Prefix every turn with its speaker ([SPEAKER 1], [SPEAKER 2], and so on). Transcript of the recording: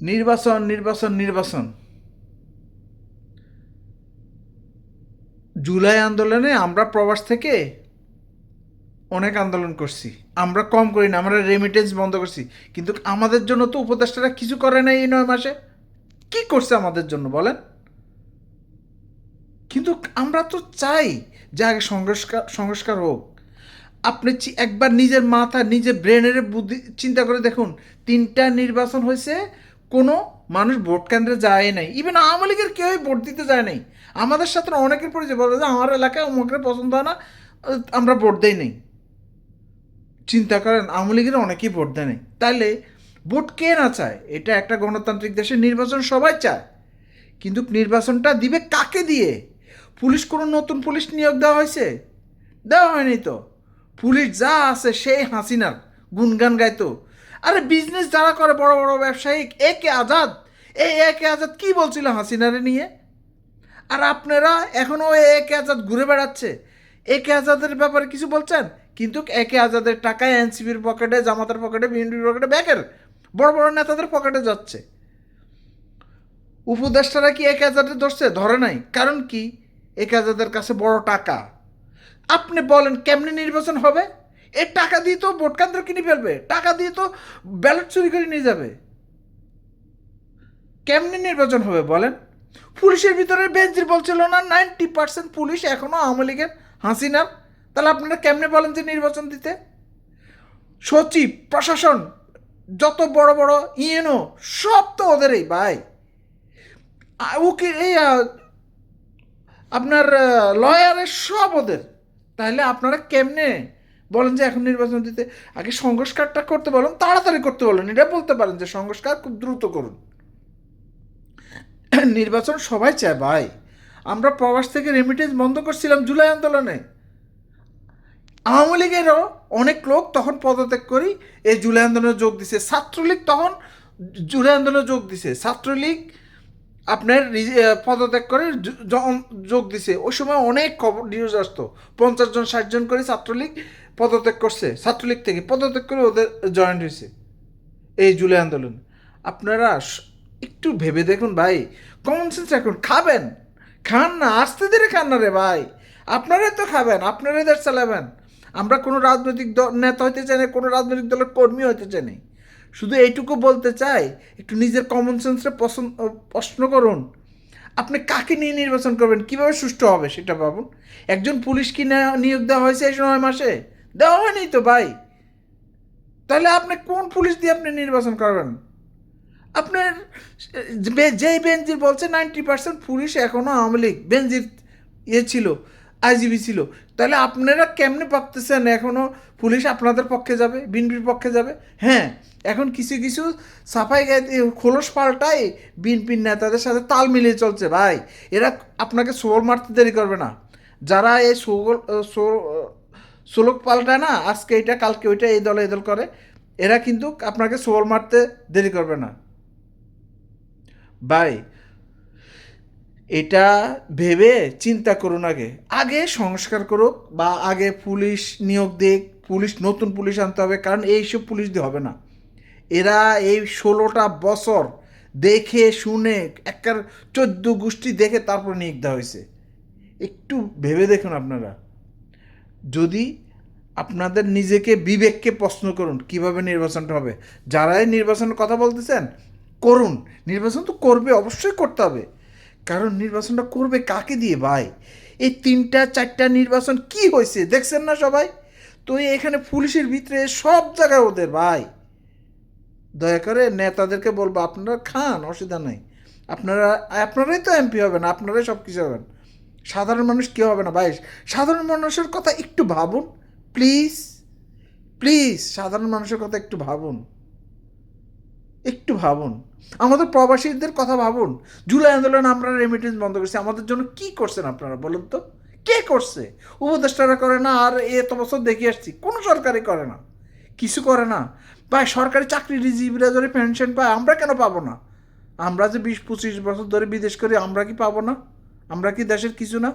[SPEAKER 1] নির্বাচন নির্বাচন নির্বাচন। জুলাই আন্দোলনে আমরা প্রবাস থেকে অনেক আন্দোলন করছি। আমরা কম করি না, আমরা রেমিটেন্স বন্ধ করছি। কিন্তু আমাদের জন্য তো উপদেষ্টারা কিছু করে নাই এই নয় মাসে। কি করছে আমাদের জন্য বলেন? কিন্তু আমরা তো চাই যে আগে সংস্কার সংস্কার হোক। আপনি একবার নিজের মাথা, নিজের ব্রেনের বুদ্ধি, চিন্তা করে দেখুন, তিনটা নির্বাচন হয়েছে কোনো মানুষ ভোট কেন্দ্রে যায় নাই। ইভেন আওয়ামী লীগের কেউই ভোট দিতে যায় নাই। আমাদের সাথে অনেকের পরিচয়, বলে যে আমার এলাকায় অমুকের পছন্দ হয় না আমরা ভোট দেই নেই। চিন্তা করেন, আওয়ামী লীগের অনেকেই ভোট দেয় নাই। তাহলে ভোট কে না চায়? এটা একটা গণতান্ত্রিক দেশে নির্বাচন সবাই চায়। কিন্তু নির্বাচনটা দিবে কাকে দিয়ে? পুলিশ কোনো নতুন পুলিশ নিয়োগ দেওয়া হয়েছে? দেওয়া হয়নি তো। পুলিশ যা আছে সেই হাসিনার গুনগান গাইতো। আরে বিজনেস যারা করে বড় বড় ব্যবসায়ী একে আজাদ? এই একে আজাদ কি বলছিল হাসিনারে নিয়ে? আর আপনারা এখনও এ একে আজাদ ঘুরে বেড়াচ্ছে। একে আজাদের ব্যাপারে কিছু বলছেন? কিন্তু একে আজাদের টাকায় এনসিপির পকেটে, জামাতের পকেটে, বিএনপির পকেটে ব্যাকের বড় বড় নেতাদের পকেটে যাচ্ছে। উপদেষ্টারা কি এক হাজারের ধরছে? ধরে নাই। কারণ কি? এক হাজারের কাছে বড় টাকা। আপনি বলেন, কেমনে নির্বাচন হবে? এই টাকা দিয়ে তো ভোট কেন্দ্র কিনে ফেলবে, টাকা দিয়ে তো ব্যালট চুরি করে নিয়ে যাবে। কেমনে নির্বাচন হবে বলেন? পুলিশের ভিতরে বেঞ্চির বলছিল না নাইনটি পার্সেন্ট পুলিশ এখনও আওয়ামী লীগের হাসিনার তাহলে আপনারা কেমনে বলেন যে নির্বাচন দিতে? সচিব, প্রশাসন, যত বড় বড় ইএনও সব তো ওদেরই ভাই। উকিল, এই আপনার লয়ারের সব ওদের। তাহলে আপনারা কেমনে বলেন যে এখন নির্বাচন দিতে, আগে সংস্কারটা করতে বলেন, তাড়াতাড়ি করতে বলেন, এটা বলতে পারেন যে সংস্কার খুব দ্রুত করুন। নির্বাচন সবাই চায় ভাই। আমরা প্রবাস থেকে রেমিটেন্স বন্ধ করছিলাম জুলাই আন্দোলনে। আওয়ামী লীগেরও অনেক লোক তখন পদত্যাগ করি এই জুলাই আন্দোলনে যোগ দিছে। ছাত্রলীগ তখন জুলাই আন্দোলনে যোগ দিছে। ছাত্রলীগ আপনার পদত্যাগ করে যোগ দিছে। ওই সময় অনেক খবর নিউজ আসতো। পঞ্চাশ জন, ষাট জন করে ছাত্রলীগ পদত্যাগ করছে, ছাত্রলীগ থেকে পদত্যাগ করে ওদের জয়েন্ট হয়েছে। এই জুলাই আন্দোলন। আপনারা একটু ভেবে দেখুন ভাই কমন সেন্স রাখুন, খাবেন। খান না, আসতে ধীরে খান না রে ভাই। আপনারাই তো খাবেন, আপনারাই দেশ চালাবেন। আমরা কোনো রাজনৈতিক দল নেতা হইতে চাই না, কোনো রাজনৈতিক দলের কর্মী হইতে চাই না। শুধু এইটুকু বলতে চাই, একটু নিজের কমন সেন্সে পছন্দ প্রশ্ন করুন। আপনি কাকে নিয়ে নির্বাচন করবেন, কীভাবে সুষ্ঠু হবে সেটা ভাবুন। একজন পুলিশ কি নিয়োগ দেওয়া হয়েছে এই নয় মাসে। দেওয়া হয়নি তো ভাই। তাহলে আপনি কোন পুলিশ দিয়ে আপনি নির্বাচন করবেন? আপনার যেই বেঞ্জির বলছে নাইনটি পার্সেন্ট পুলিশ এখনও আওয়ামী লীগ, বেঞ্জির ইয়ে ছিল, আইজিবি ছিল। তাহলে আপনারা কেমনে ভাবতেছেন এখনও পুলিশ আপনাদের পক্ষে যাবে, বিএনপির পক্ষে যাবে? হ্যাঁ এখন কিছু কিছু সাফাই খোলস পাল্টাই বিএনপির নেতাদের সাথে তাল মিলিয়ে চলছে ভাই। এরা আপনাকে সোল মারতে দেরি করবে না। যারা এই সোল সোলক পাল্টায় না, আজকে এটা, কালকে ওইটা, এই দলে, এই দল করে, এরা কিন্তু আপনাকে সোল মারতে দেরি করবে না। ভাই, এটা ভেবে চিন্তা করুন আগে। আগে সংস্কার করুক বা আগে পুলিশ নিয়োগ দিক, পুলিশ, নতুন পুলিশ আনতে হবে, কারণ এইসব পুলিশ দিয়ে হবে না। এরা এই ষোলোটা বছর দেখে, শুনে, একবার চোদ্দ গোষ্ঠী দেখে তারপর নিয়োগ দেওয়া হয়েছে। একটু ভেবে দেখুন আপনারা। যদি আপনাদের নিজেকে বিবেককে প্রশ্ন করুন, কীভাবে নির্বাচনটা হবে? যারাই নির্বাচনের কথা বলতেছেন, করুন। নির্বাচন তো করবে, অবশ্যই করতে হবে। কারণ নির্বাচনটা করবে কাকে দিয়ে? ভাই, এই তিনটা, চারটা নির্বাচন কি হয়েছে? দেখছেন না সবাই? তো এখানে পুলিশের ভিতরে সব জায়গায় ওদের, ভাই। দয়া করে নেতাদেরকে বলব, আপনারা খান, অসুবিধা নাই। আপনারা, আপনারাই তো এমপি হবেন, আপনারাই সব কিছু হবেন। সাধারণ মানুষ কেউ হবে না? ভাই, সাধারণ মানুষের কথা একটু ভাবুন প্লিজ প্লিজ সাধারণ মানুষের কথা একটু ভাবুন একটু ভাবুন। আমাদের প্রবাসীদের কথা ভাবুন। জুলাই আন্দোলন আমরা রেমিটেন্স বন্ধ করছি, আমাদের জন্য কি করছেন আপনারা বলুন তো? কে করছে? উপদেষ্টারা করে না, আর এত বছর দেখে আসছি, কোনো সরকারই করে না, কিছু করে না। ভাই, সরকারি চাকরি চাকরিজীবীরা ধরে পেনশন পায়, আমরা কেন পাবো না? আমরা যে বিশ পঁচিশ বছর ধরে বিদেশ করি আমরা কি পাবো না? আমরা কি দেশের কিছু না?